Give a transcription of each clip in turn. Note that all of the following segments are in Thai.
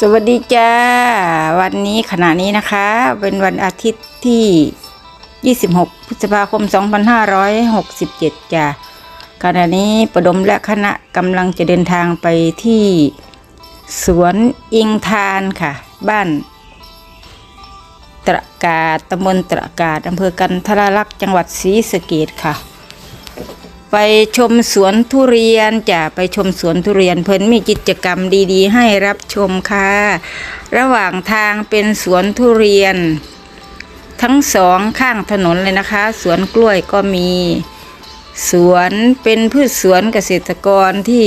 สวัสดีจ้า วันนี้ขณะนี้นะคะ เป็นวันอาทิตย์ที่ 26 พฤษภาคม 2567 จ้าขณะนี้ประดมและคณะกำลังจะเดินทางไปที่สวนอิงทานค่ะ บ้านตระกาศตำบลตระกาศอำเภอกันทรลักษ์จังหวัดศรีสะเกดค่ะ ไปชมสวนทุเรียนจะไปชมสวนทุเรียนเพิ่นมีกิจกรรมดีๆ ให้รับชมค่ะ ระหว่างทางเป็นสวนทุเรียน ทั้งสองข้างถนนเลยนะคะ สวนกล้วยก็มีสวนเป็นพืชสวนเกษตรกรที่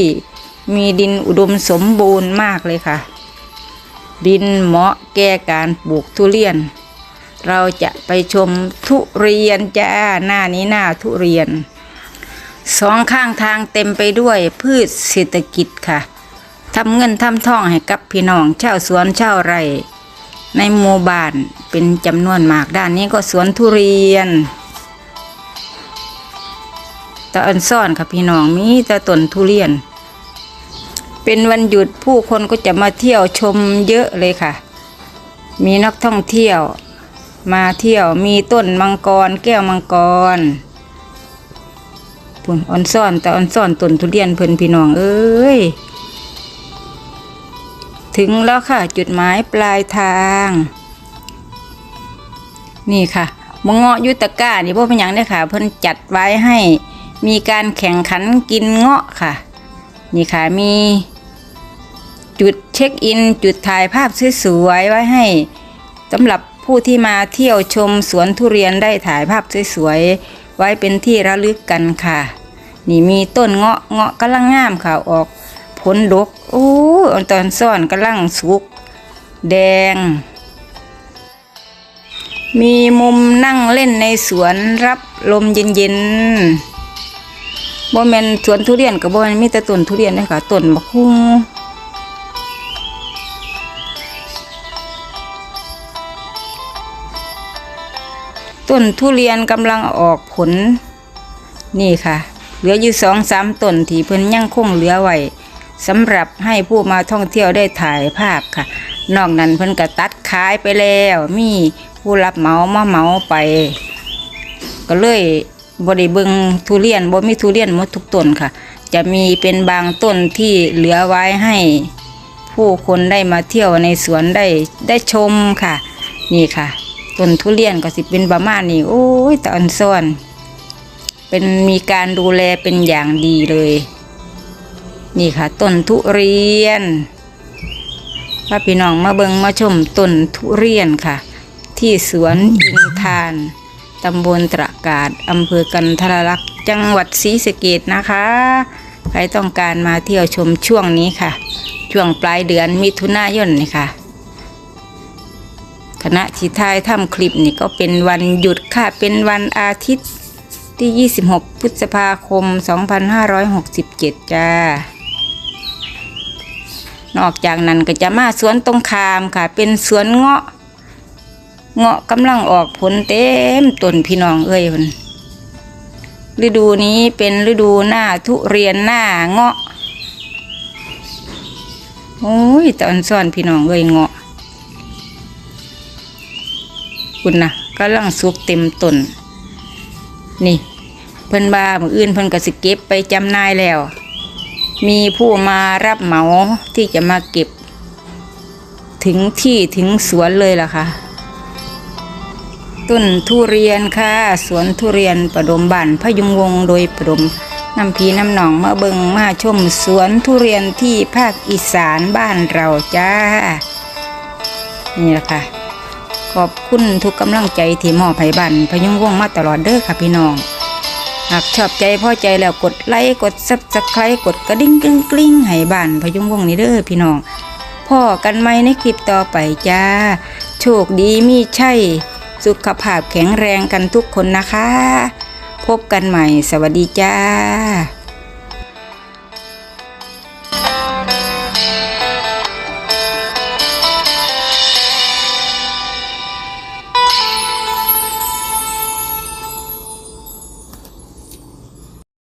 มีดินอุดมสมบูรณ์มากเลยค่ะ ดินเหมาะแก่การปลูกทุเรียน เราจะไปชมทุเรียนจ้าหน้านี้หน้าทุเรียน สองข้างทางเต็มไปด้วยพืชเศรษฐกิจค่ะทำเงินทำทองให้กับพี่น้องเช่าวสวนเช่าวไร่ในหมู่บ้านเป็นจำนวนมากด้านนี้ก็สวนทุเรียนตะอันซ่อนค่ะพี่น้องมีแต่ต้นทุเรียน เป็นวันหยุดผู้คนก็จะมาเที่ยวชมเยอะเลยค่ะ มีนักท่องเที่ยวมาเที่ยวมีต้นมังกร แก้วมังกรุ่นอ่อนซ่อนแต่อ่อนซ่อนต้นทุเรียนเพิ่นพี่น้องเอ้ย ถึงแล้วค่ะจุดหมายปลายทาง นี่ค่ะมะเงาะยุตะก้านี่พวกเป็นหยังเนี่ยค่ะ เพิ่นจัดไว้ให้มีการแข่งขันกินเงาะค่ะ นี่ค่ะมีจุดเช็คอิน จุดถ่ายภาพสวยๆไว้ให้สำหรับผู้ที่มาเที่ยวชมสวนทุเรียนได้ถ่ายภาพสวยๆไว้เป็นที่ระลึกกันค่ะ นี่มีต้นเงาะเงาะกำลังงามค่ะออกผลดกโอ้ยอันตอนซ่อนกำลังสุก แดง มีมุมนั่งเล่นในสวนรับลมเย็นๆบ่แมนสวนทุเรียนกับบ่แมนมีแต่ต้นทุเรียนเลยค่ะต้นบักฮุ่งต้นทุเรียนกำลังออกผลนี่ค่ะ เหลืออยู่สองสามต้นที่เพิ่นยังคงเหลือไว้สำหรับให้ผู้มาท่องเที่ยวได้ถ่ายภาพค่ะ นอกนั้นเพิ่นก็ตัดขายไปแล้ว มีผู้รับเหมามาเหมาไป ก็เลยบริเบิงทุเรียนบ่มีทุเรียนหมดทุกต้นค่ะ จะมีเป็นบางต้นที่เหลือไว้ให้ผู้คนได้มาเที่ยวในสวนได้ได้ชมค่ะ นี่ค่ะต้นทุเรียนก็สิเป็นประมาณนี้โอ้ยตอนซ่อน เป็นมีการดูแลเป็นอย่างดีเลย นี่ค่ะต้นทุเรียนพาพี่น้องมาเบิงมาชมต้นทุเรียนค่ะ ที่สวนอินทานตำบลตระกาศอำเภอกันทรลักษณ์จังหวัดศรีสะเกดนะคะ ใครต้องการมาเที่ยวชมช่วงนี้ค่ะ ช่วงปลายเดือนมิถุนายนนี่ค่ะคณะที่ทายทำคลิปนี่ก็เป็นวันหยุดค่ะ เป็นวันอาทิตย์ ที่ 26 พฤษภาคม 2567 จ้า นอกจากนั้นก็จะมาสวนตรงคามค่ะ เป็นสวนเงาะ เงาะกำลังออกผลเต็มต้นพี่น้องเอ้ยมันฤดูนี้เป็นฤดูหน้าทุเรียนหน้าเงาะ โอ้ยตอนซ่อนพี่น้องเอ้ยเงาะ คุณนะกำลังสุกเต็มต้น นี่ เพิ่นบามืออื่นเพิ่นก็สิเก็บไปจำนายแล้ว มีผู้มารับเหมาที่จะมาเก็บ ถึงที่ถึงสวนเลยล่ะค่ะ ต้นทุเรียนค่ะ สวนทุเรียนประดมบ้านพยุงวงโดยประดมน้ำพีน้ำหนองมาเบิงมาชมสวนทุเรียนที่ภาคอีสานบ้านเราจ้า นี่แหละค่ะ ขอบคุณทุกกำลังใจที่มอบให้บ้านพยุงวงมาตลอดเด้อค่ะพี่น้อง หากชอบใจพอใจแล้วกดไลค์กดซับสไครต์กดกระดิ่งกริ้งกลิ้งให้บ้านพยุงวงนี่เด้อพี่น้องพ่อกันไหมในคลิปต่อไปจ้า โชคดีมีใช่สุขภาพแข็งแรงกันทุกคนนะคะ พบกันใหม่สวัสดีจ้า